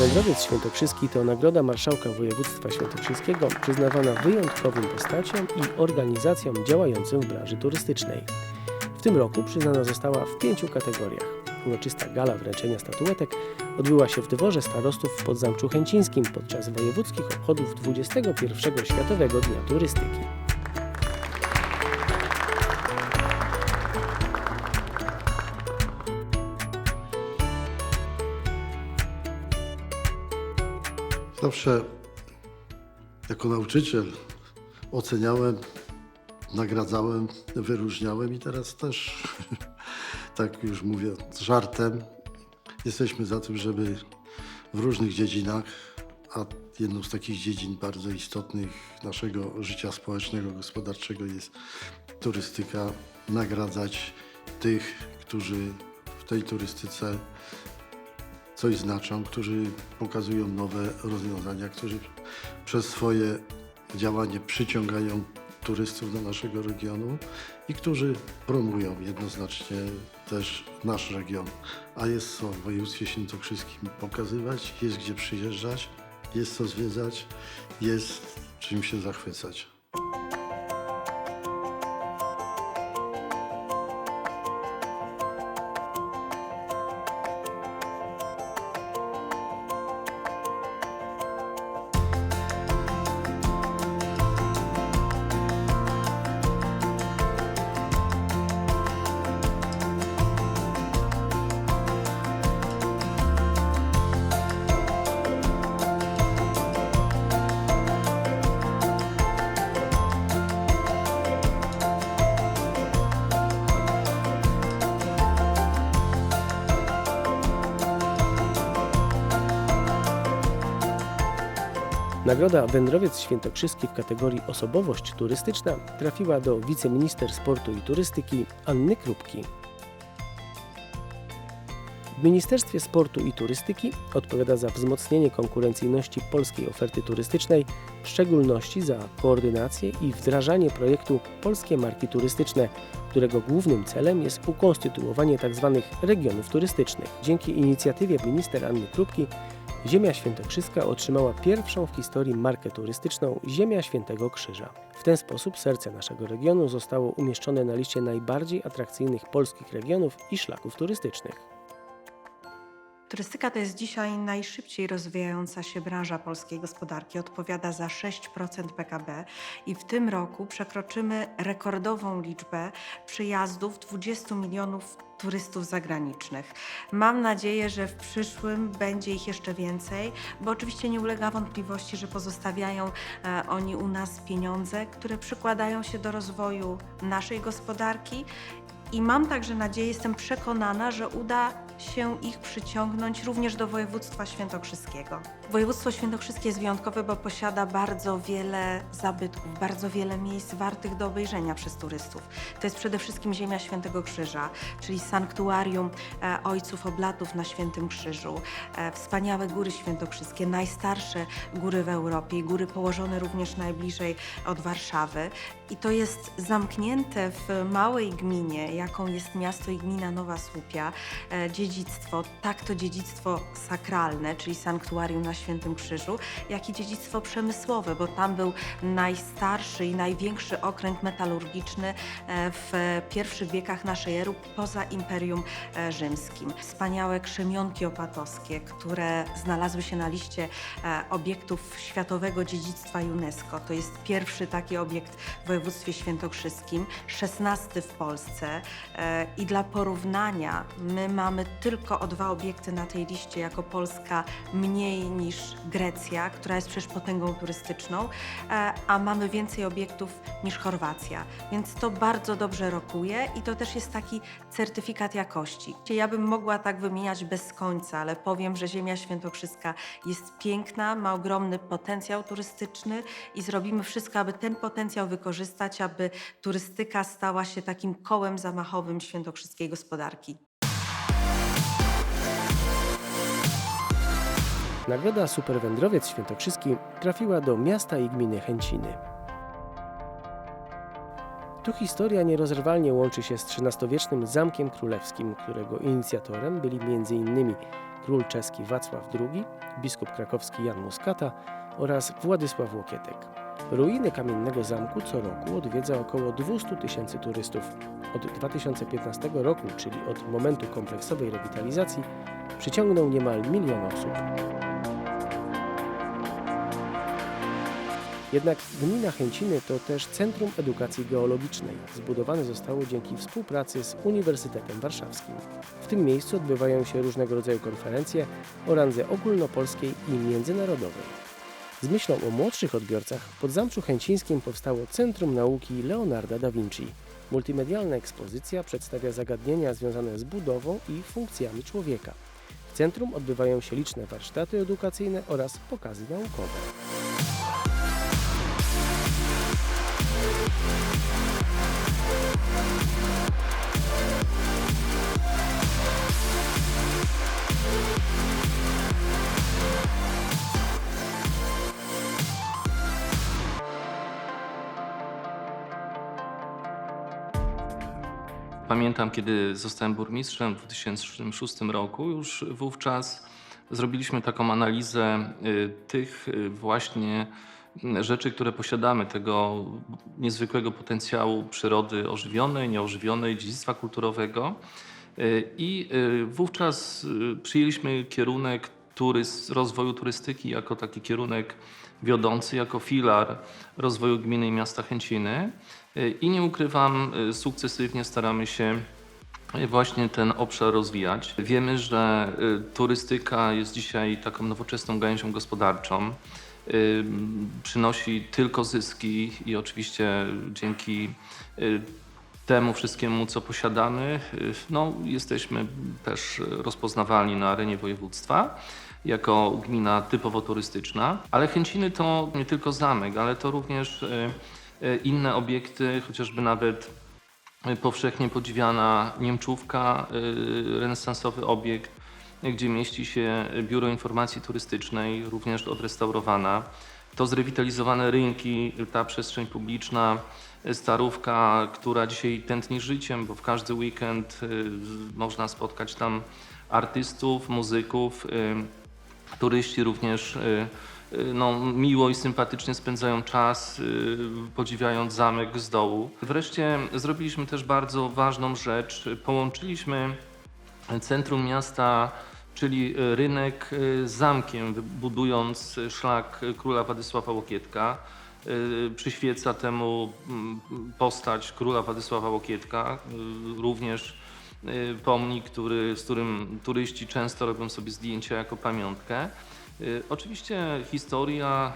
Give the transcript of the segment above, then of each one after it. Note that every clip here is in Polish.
Superwędrowiec Świętokrzyski to nagroda Marszałka Województwa Świętokrzyskiego przyznawana wyjątkowym postaciom i organizacjom działającym w branży turystycznej. W tym roku przyznana została w pięciu kategoriach. Uroczysta gala wręczenia statuetek odbyła się w dworze starostów w Podzamczu Chęcińskim podczas wojewódzkich obchodów 21 Światowego Dnia Turystyki. Zawsze jako nauczyciel oceniałem, nagradzałem, wyróżniałem i teraz też, tak już mówię, z żartem, jesteśmy za tym, żeby w różnych dziedzinach, a jedną z takich dziedzin bardzo istotnych naszego życia społecznego, gospodarczego jest turystyka, nagradzać tych, którzy w tej turystyce coś znaczą, którzy pokazują nowe rozwiązania, którzy przez swoje działanie przyciągają turystów do naszego regionu i którzy promują jednoznacznie też nasz region. A jest co w województwie świętokrzyskim pokazywać, jest gdzie przyjeżdżać, jest co zwiedzać, jest czym się zachwycać. Nagroda Wędrowiec Świętokrzyski w kategorii Osobowość Turystyczna trafiła do wiceminister sportu i turystyki Anny Krupki. W Ministerstwie Sportu i Turystyki odpowiada za wzmocnienie konkurencyjności polskiej oferty turystycznej, w szczególności za koordynację i wdrażanie projektu Polskie Marki Turystyczne, którego głównym celem jest ukonstytuowanie tzw. regionów turystycznych. Dzięki inicjatywie minister Anny Krupki Ziemia Świętokrzyska otrzymała pierwszą w historii markę turystyczną Ziemia Świętego Krzyża. W ten sposób serce naszego regionu zostało umieszczone na liście najbardziej atrakcyjnych polskich regionów i szlaków turystycznych. Turystyka to jest dzisiaj najszybciej rozwijająca się branża polskiej gospodarki. Odpowiada za 6% PKB i w tym roku przekroczymy rekordową liczbę przyjazdów 20 milionów turystów zagranicznych. Mam nadzieję, że w przyszłym będzie ich jeszcze więcej, bo oczywiście nie ulega wątpliwości, że pozostawiają e, oni u nas pieniądze, które przykładają się do rozwoju naszej gospodarki i mam także nadzieję, jestem przekonana, że uda się ich przyciągnąć również do województwa świętokrzyskiego. Województwo świętokrzyskie jest wyjątkowe, bo posiada bardzo wiele zabytków, bardzo wiele miejsc wartych do obejrzenia przez turystów. To jest przede wszystkim Ziemia Świętego Krzyża, czyli sanktuarium e, Ojców Oblatów na Świętym Krzyżu, e, wspaniałe góry świętokrzyskie, najstarsze góry w Europie, góry położone również najbliżej od Warszawy. I to jest zamknięte w małej gminie, jaką jest miasto i gmina Nowa Słupia, e, dziedzictwo, tak to dziedzictwo sakralne, czyli sanktuarium na Świętym Krzyżu, jak i dziedzictwo przemysłowe, bo tam był najstarszy i największy okręg metalurgiczny e, w pierwszych wiekach naszej ery poza Imperium e, Rzymskim. Wspaniałe krzemionki opatowskie, które znalazły się na liście e, obiektów światowego dziedzictwa UNESCO. To jest pierwszy taki obiekt w województwie świętokrzyskim, szesnasty w Polsce i dla porównania my mamy tylko o dwa obiekty na tej liście jako Polska mniej niż Grecja, która jest przecież potęgą turystyczną, e, a mamy więcej obiektów niż Chorwacja. Więc to bardzo dobrze rokuje i to też jest taki certyfikat jakości. Ja bym mogła tak wymieniać bez końca, ale powiem, że Ziemia Świętokrzyska jest piękna, ma ogromny potencjał turystyczny i zrobimy wszystko, aby ten potencjał wykorzystać, aby turystyka stała się takim kołem zamachowym świętokrzyskiej gospodarki. Nagroda Superwędrowiec Świętokrzyski trafiła do miasta i gminy Chęciny. Tu historia nierozerwalnie łączy się z XIII-wiecznym Zamkiem Królewskim, którego inicjatorem byli m.in. król czeski Wacław II, biskup krakowski Jan Muskata oraz Władysław Łokietek. Ruiny kamiennego zamku co roku odwiedza około 200 tysięcy turystów. Od 2015 roku, czyli od momentu kompleksowej rewitalizacji, przyciągnął niemal milion osób. Jednak gmina Chęciny to też Centrum Edukacji Geologicznej. Zbudowane zostało dzięki współpracy z Uniwersytetem Warszawskim. W tym miejscu odbywają się różnego rodzaju konferencje o randze ogólnopolskiej i międzynarodowej. Z myślą o młodszych odbiorcach pod Zamczu Chęcińskim powstało Centrum Nauki Leonarda da Vinci. Multimedialna ekspozycja przedstawia zagadnienia związane z budową i funkcjami człowieka. W centrum odbywają się liczne warsztaty edukacyjne oraz pokazy naukowe. Pamiętam, kiedy zostałem burmistrzem w 2006 roku, już wówczas zrobiliśmy taką analizę y, tych y, właśnie y, rzeczy, które posiadamy, tego niezwykłego potencjału przyrody ożywionej, nieożywionej, dziedzictwa kulturowego. Y, I wówczas przyjęliśmy kierunek turys, rozwoju turystyki jako taki kierunek wiodący, jako filar rozwoju gminy i miasta Chęciny. Y, I nie ukrywam, y, sukcesywnie staramy się y, właśnie ten obszar rozwijać. Wiemy, że turystyka jest dzisiaj taką nowoczesną gałęzią gospodarczą. Przynosi tylko zyski i oczywiście dzięki temu wszystkiemu, co posiadamy, no, jesteśmy też rozpoznawalni na arenie województwa jako gmina typowo turystyczna. Ale Chęciny to nie tylko zamek, ale to również inne obiekty, chociażby nawet y, powszechnie podziwiana Niemczówka, y, renesansowy obiekt, gdzie mieści się Biuro Informacji Turystycznej, również odrestaurowana. To zrewitalizowane rynki, ta przestrzeń publiczna, Starówka, która dzisiaj tętni życiem, bo w każdy weekend można spotkać tam artystów, muzyków. Turyści również no, miło i sympatycznie spędzają czas, y, podziwiając zamek z dołu. Wreszcie zrobiliśmy też bardzo ważną rzecz. Połączyliśmy centrum miasta, czyli rynek z zamkiem, budując szlak króla Władysława Łokietka. Y, Przyświeca temu mm, postać króla Władysława Łokietka, y, również y, pomnik, który, z którym turyści często robią sobie zdjęcia jako pamiątkę. Y, Oczywiście historia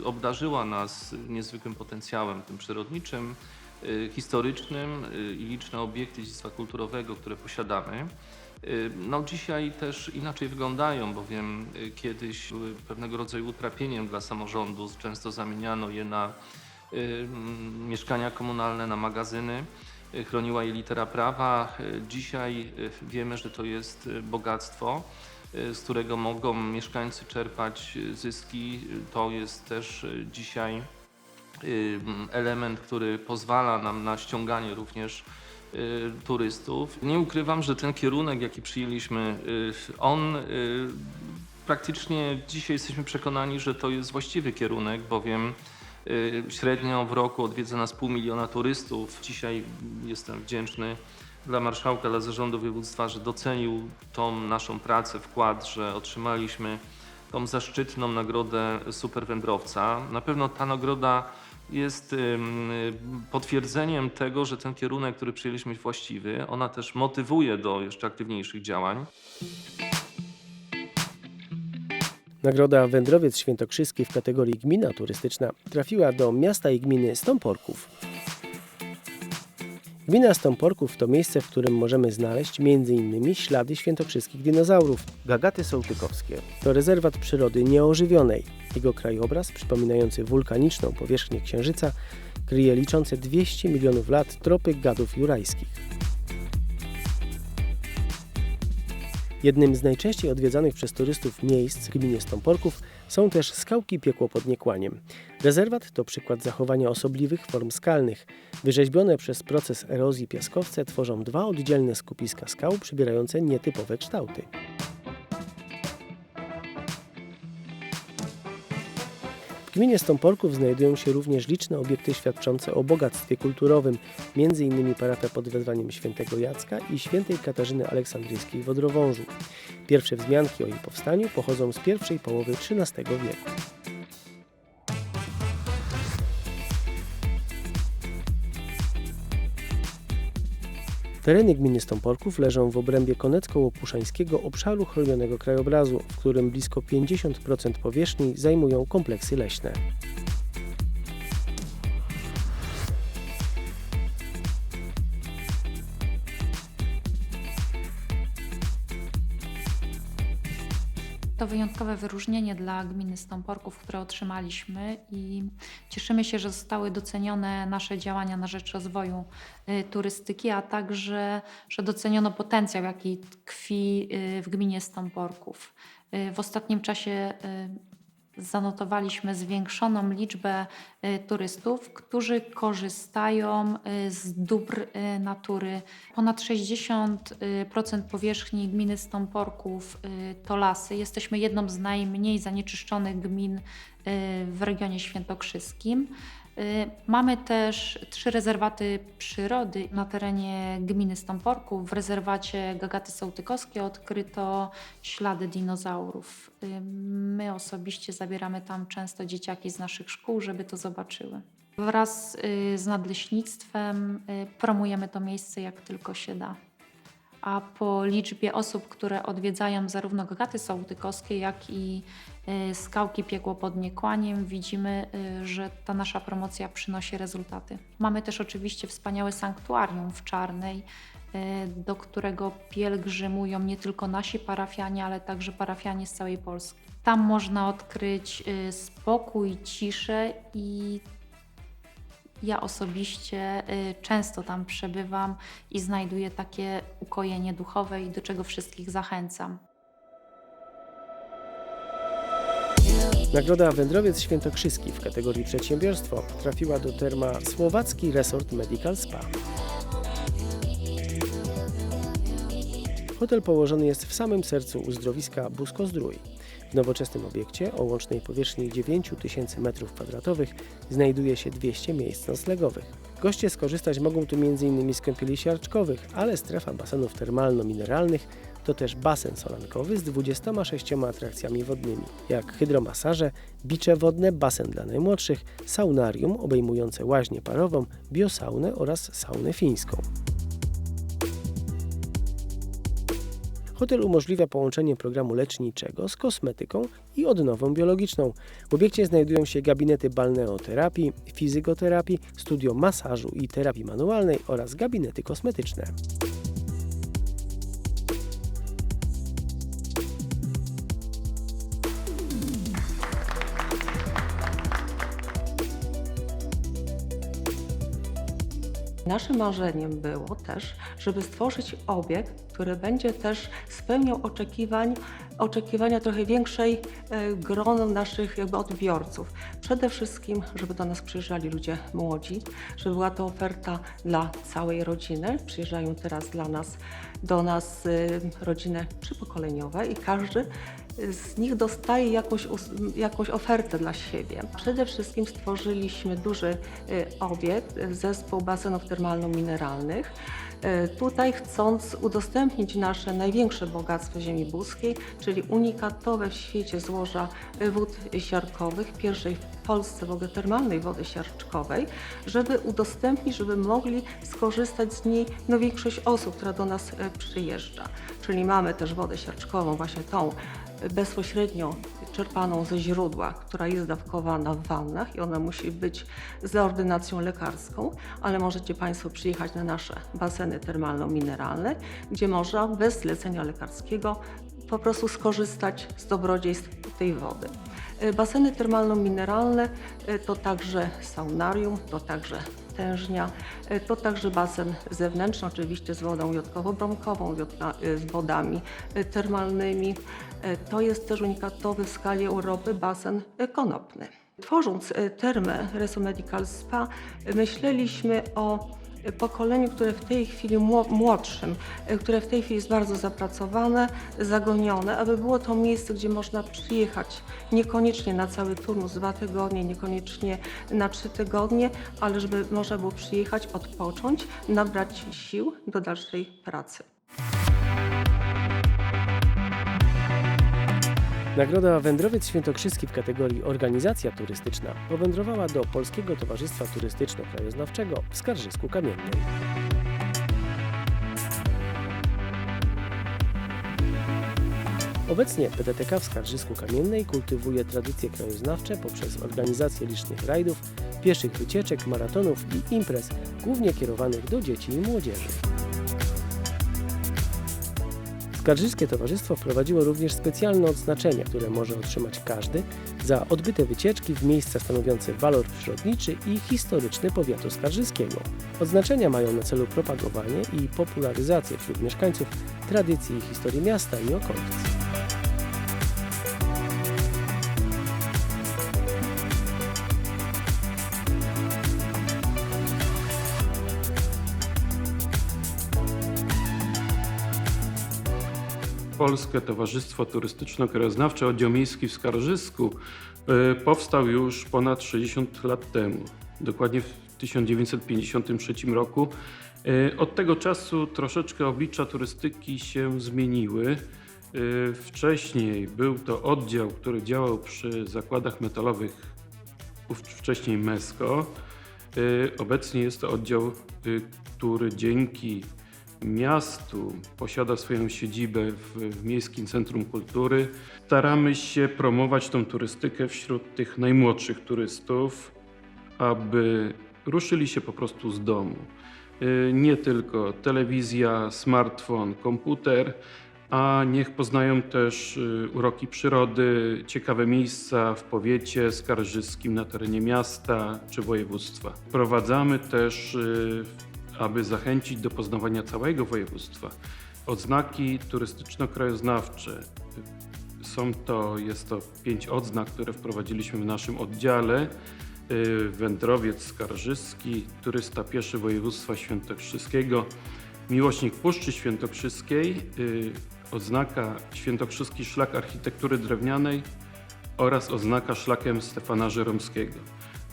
y, obdarzyła nas niezwykłym potencjałem tym przyrodniczym, y, historycznym i liczne obiekty dziedzictwa kulturowego, które posiadamy. No dzisiaj też inaczej wyglądają, bowiem kiedyś były pewnego rodzaju utrapieniem dla samorządu. Często zamieniano je na mieszkania komunalne, na magazyny. Chroniła je litera prawa. Dzisiaj wiemy, że to jest bogactwo, z którego mogą mieszkańcy czerpać y, zyski. Y, To jest też y, dzisiaj y, element, który pozwala nam na ściąganie również y, turystów. Nie ukrywam, że ten kierunek, jaki przyjęliśmy, y, on y, praktycznie dzisiaj jesteśmy przekonani, że to jest właściwy kierunek, bowiem y, średnio w roku odwiedza nas pół miliona turystów. Dzisiaj jestem wdzięczny dla marszałka, dla zarządu województwa, że docenił tą naszą pracę, wkład, że otrzymaliśmy tą zaszczytną nagrodę superwędrowca. Na pewno ta nagroda jest potwierdzeniem tego, że ten kierunek, który przyjęliśmy jest właściwy. Ona też motywuje do jeszcze aktywniejszych działań. Nagroda Wędrowiec Świętokrzyski w kategorii Gmina Turystyczna trafiła do miasta i gminy Stąporków. Gmina Stąporków to miejsce, w którym możemy znaleźć m.in. ślady świętokrzyskich dinozaurów, gagaty sołtykowskie. To rezerwat przyrody nieożywionej. Jego krajobraz, przypominający wulkaniczną powierzchnię Księżyca, kryje liczące 200 milionów lat tropy gadów jurajskich. Jednym z najczęściej odwiedzanych przez turystów miejsc w gminie Stąporków są też skałki Piekło pod Niekłaniem. Rezerwat to przykład zachowania osobliwych form skalnych. Wyrzeźbione przez proces erozji piaskowce tworzą dwa oddzielne skupiska skał przybierające nietypowe kształty. Gminie Stąporków znajdują się również liczne obiekty świadczące o bogactwie kulturowym, m.in. parafia pod wezwaniem świętego Jacka i świętej Katarzyny Aleksandryjskiej w Odrowążu. Pierwsze wzmianki o jej powstaniu pochodzą z pierwszej połowy XIII wieku. Tereny gminy Stąporków leżą w obrębie konecko-łopuszańskiego obszaru chronionego krajobrazu, w którym blisko 50% powierzchni zajmują kompleksy leśne. To wyjątkowe wyróżnienie dla gminy Stąporków, które otrzymaliśmy i cieszymy się, że zostały docenione nasze działania na rzecz rozwoju y, turystyki, a także, że doceniono potencjał, jaki tkwi y, w gminie Stąporków. Y, W ostatnim czasie zanotowaliśmy zwiększoną liczbę y, turystów, którzy korzystają y, z dóbr y, natury. Ponad 60% powierzchni gminy Stąporków to lasy. Jesteśmy jedną z najmniej zanieczyszczonych gmin w regionie świętokrzyskim. Y, Mamy też trzy rezerwaty przyrody na terenie gminy Stąporków. W rezerwacie Gagaty Sołtykowskie odkryto ślady dinozaurów. Y, My osobiście zabieramy tam często dzieciaki z naszych szkół, żeby to zobaczyły. Wraz y, z nadleśnictwem promujemy to miejsce jak tylko się da. A po liczbie osób, które odwiedzają zarówno Gagaty Sołtykowskie, jak i y, skałki Piekło pod Niekłaniem, widzimy, y, że ta nasza promocja przynosi rezultaty. Mamy też oczywiście wspaniałe sanktuarium w Czarnej, y, do którego pielgrzymują nie tylko nasi parafianie, ale także parafianie z całej Polski. Tam można odkryć spokój, ciszę i ja osobiście y, często tam przebywam i znajduję takie ukojenie duchowe i do czego wszystkich zachęcam. Nagroda Wędrowiec Świętokrzyski w kategorii przedsiębiorstwo trafiła do terma Słowacki Resort Medical Spa. Hotel położony jest w samym sercu uzdrowiska Busko-Zdrój. W nowoczesnym obiekcie o łącznej powierzchni 9000 m2 znajduje się 200 miejsc noclegowych. Goście skorzystać mogą tu m.in. z kąpieli siarczkowych, ale strefa basenów termalno-mineralnych to też basen solankowy z 26 atrakcjami wodnymi, jak hydromasaże, bicze wodne, basen dla najmłodszych, saunarium obejmujące łaźnię parową, biosaunę oraz saunę fińską. Hotel umożliwia połączenie programu leczniczego z kosmetyką i odnową biologiczną. W obiekcie znajdują się gabinety balneoterapii, fizykoterapii, studio masażu i terapii manualnej oraz gabinety kosmetyczne. Naszym marzeniem było też, żeby stworzyć obiekt, który będzie też spełniał oczekiwań, oczekiwania trochę większej e, grono naszych jakby odbiorców. Przede wszystkim, żeby do nas przyjeżdżali ludzie młodzi, żeby była to oferta dla całej rodziny. Przyjeżdżają teraz dla nas, do nas y, rodziny przypokoleniowe i każdy z nich dostaje jakąś, jakąś ofertę dla siebie. Przede wszystkim stworzyliśmy duży y, obiekt, y, zespół basenów termalno-mineralnych. Y, Tutaj chcąc udostępnić nasze największe bogactwo ziemi buskiej, czyli unikatowe w świecie złoża wód siarkowych, pierwszej w Polsce w ogóle termalnej wody siarczkowej, żeby udostępnić, żeby mogli skorzystać z niej no, większość osób, która do nas przyjeżdża. Czyli mamy też wodę siarczkową, właśnie tą bezpośrednio czerpaną ze źródła, która jest dawkowana w wannach i ona musi być z ordynacją lekarską, ale możecie Państwo przyjechać na nasze baseny termalno-mineralne, gdzie można bez zlecenia lekarskiego po prostu skorzystać z dobrodziejstw tej wody. Y, Baseny termalno-mineralne y, to także saunarium, to także tężnia, y, to także basen zewnętrzny, oczywiście z wodą jodkowo-bromkową, y, z wodami y, termalnymi. To jest też unikatowy w skali Europy basen konopny. Tworząc termę Reso Medical Spa, myśleliśmy o pokoleniu, które w tej chwili mło- młodszym, e, które w tej chwili jest bardzo zapracowane, zagonione, aby było to miejsce, gdzie można przyjechać niekoniecznie na cały turnus, dwa tygodnie, niekoniecznie na trzy tygodnie, ale żeby można było przyjechać, odpocząć, nabrać sił do dalszej pracy. Nagroda Wędrowiec Świętokrzyski w kategorii Organizacja Turystyczna powędrowała do Polskiego Towarzystwa Turystyczno-Krajoznawczego w Skarżysku Kamiennej. Obecnie PTTK w Skarżysku Kamiennej kultywuje tradycje krajoznawcze poprzez organizację licznych rajdów, pieszych wycieczek, maratonów i imprez, głównie kierowanych do dzieci i młodzieży. Skarżyskie Towarzystwo wprowadziło również specjalne odznaczenia, które może otrzymać każdy za odbyte wycieczki w miejsca stanowiące walor przyrodniczy i historyczny powiatu skarżyskiego. Odznaczenia mają na celu propagowanie i popularyzację wśród mieszkańców tradycji i historii miasta i okolic. Polskie Towarzystwo Turystyczno-Krajoznawcze Oddział Miejski w Skarżysku e, powstał już ponad 60 lat temu, dokładnie w 1953 roku. E, Od tego czasu troszeczkę oblicza turystyki się zmieniły. E, Wcześniej był to oddział, który działał przy zakładach metalowych, wcześniej MESCO. Obecnie jest to oddział, który dzięki miastu posiada swoją siedzibę w, w Miejskim Centrum Kultury. Staramy się promować tą turystykę wśród tych najmłodszych turystów, aby ruszyli się po prostu z domu. Y, Nie tylko telewizja, smartfon, komputer, a niech poznają też y, uroki przyrody, ciekawe miejsca w powiecie skarżyskim, na terenie miasta czy województwa. Wprowadzamy też y, aby zachęcić do poznawania całego województwa. Odznaki turystyczno-krajoznawcze. Są to, jest to pięć odznak, które wprowadziliśmy w naszym oddziale. Y, Wędrowiec Skarżyski, turysta pieszy województwa świętokrzyskiego, miłośnik Puszczy Świętokrzyskiej, y, odznaka Świętokrzyski Szlak Architektury Drewnianej oraz oznaka Szlakiem Stefana Żeromskiego.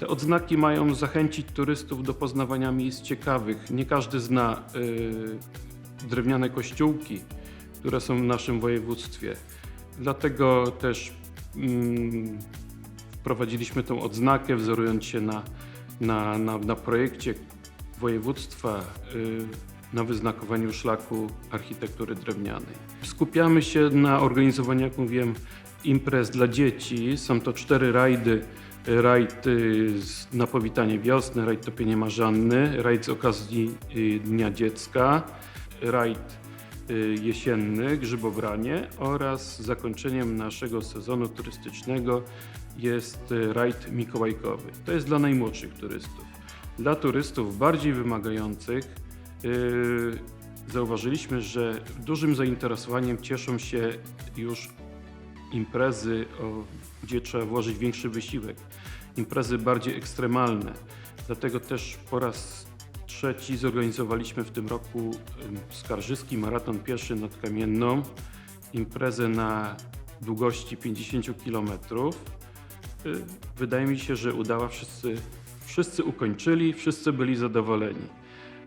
Te odznaki mają zachęcić turystów do poznawania miejsc ciekawych. Nie każdy zna y, drewniane kościółki, które są w naszym województwie. Dlatego też mm, wprowadziliśmy tą odznakę, wzorując się na, na, na, na projekcie województwa y, na wyznakowaniu szlaku architektury drewnianej. Skupiamy się na organizowaniu, jak mówiłem, imprez dla dzieci. Są to cztery rajdy. Rajd na powitanie wiosny, rajd topienie marzanny, rajd z okazji y, Dnia Dziecka, rajd y, jesienny, grzybobranie oraz zakończeniem naszego sezonu turystycznego jest y, rajd mikołajkowy. To jest dla najmłodszych turystów. Dla turystów bardziej wymagających zauważyliśmy, że dużym zainteresowaniem cieszą się już imprezy, o, gdzie trzeba włożyć większy wysiłek, imprezy bardziej ekstremalne. Dlatego też po raz trzeci zorganizowaliśmy w tym roku Skarżyski Maraton Pieszy nad Kamienną, imprezę na długości 50 km. Wydaje mi się, że udała wszyscy, wszyscy ukończyli, wszyscy byli zadowoleni.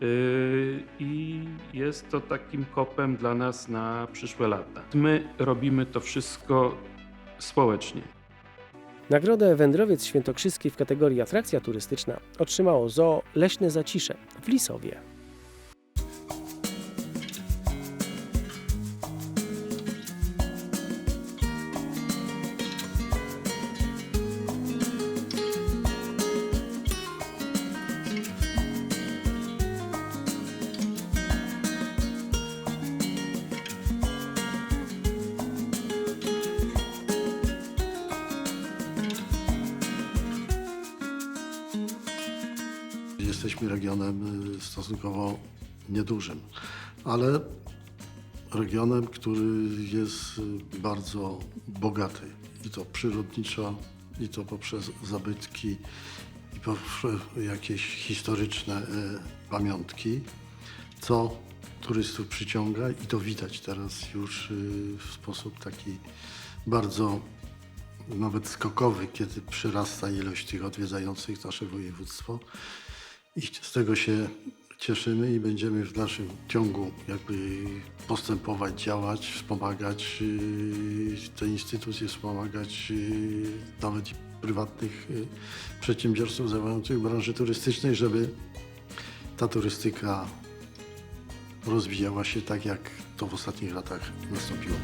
Yy, I jest to takim kopem dla nas na przyszłe lata. My robimy to wszystko społecznie. Nagrodę Wędrowiec Świętokrzyski w kategorii Atrakcja Turystyczna otrzymało zoo Leśne Zacisze w Lisowie. Regionem y, stosunkowo niedużym, ale regionem, który jest y, bardzo bogaty. I to przyrodniczo, i to poprzez zabytki, i po- jakieś historyczne e, pamiątki, co turystów przyciąga. I to widać teraz już y, w sposób taki bardzo nawet skokowy, kiedy przyrasta ilość tych odwiedzających nasze województwo. I z tego się cieszymy i będziemy w dalszym ciągu jakby postępować, działać, wspomagać yy, te instytucje, wspomagać yy, nawet prywatnych yy, przedsiębiorców działających w branży turystycznej, żeby ta turystyka rozwijała się tak, jak to w ostatnich latach nastąpiło.